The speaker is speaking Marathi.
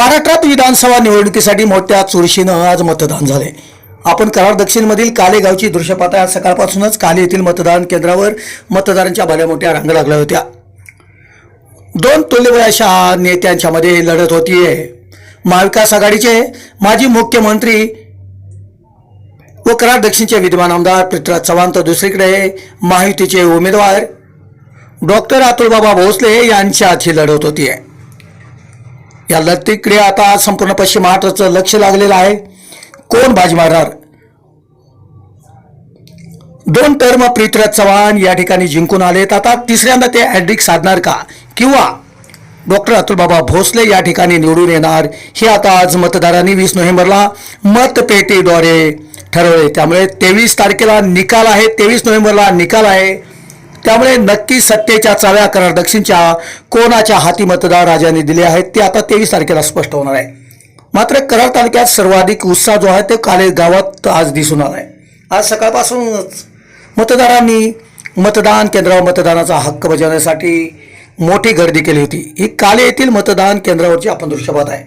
महाराष्ट्रात विधानसभा निवडणुकीसाठी मोठ्या चुरशीनं आज मतदान झाले आपण कराड दक्षिणमधील काले गावची दृश्य पाहता आज सकाळपासूनच काले येथील मतदान केंद्रावर मतदारांच्या भल्या मोठ्या रांगा लागल्या होत्या. दोन तुल्यवयाच्या नेत्यांच्यामध्ये लढत होतीये. महाविकास आघाडीचे माजी मुख्यमंत्री व कराड दक्षिणचे विद्यमान आमदार पृथ्वीराज चव्हाण तर दुसरीकडे महायुतीचे उमेदवार डॉक्टर अतुलबाबा भोसले यांच्यात ही लढत होतीये. या लढतीकडे आता संपूर्ण पश्चिम महाराष्ट्राचं लक्ष लागलेलं आहे. कोण बाजी मारणार? दोन टर्म पृथ्वीराज चव्हाण या ठिकाणी जिंकून आलेत. आता तिसऱ्यांदा ते हॅड्रिक साधणार का? किंवा डॉक्टर अतुलबाबा भोसले या ठिकाणी निवडून येणार? हे आता आज मतदारांनी वीस नोव्हेंबरला मतपेटीद्वारे ठरवले त्यामुळे तेवीस तारखेला निकाल आहे. तेवीस नोव्हेंबरला निकाल आहे. त्यामुळे नक्की सत्तेच्या चाव्या करार दक्षिणच्या कोणाच्या हाती मतदार राजांनी दिले आहेत ते आता तेवीस तारखेला स्पष्ट होणार आहे. मात्र कराड तालुक्यात सर्वाधिक उत्साह जो आहे ते काले गावात आज दिसून आलाय. आज सकाळपासूनच मतदारांनी मतदान केंद्रावर मतदानाचा हक्क बजावण्यासाठी मोठी गर्दी केली होती. ही काले येथील मतदान केंद्रावरची आपण दृश्यपात आहे.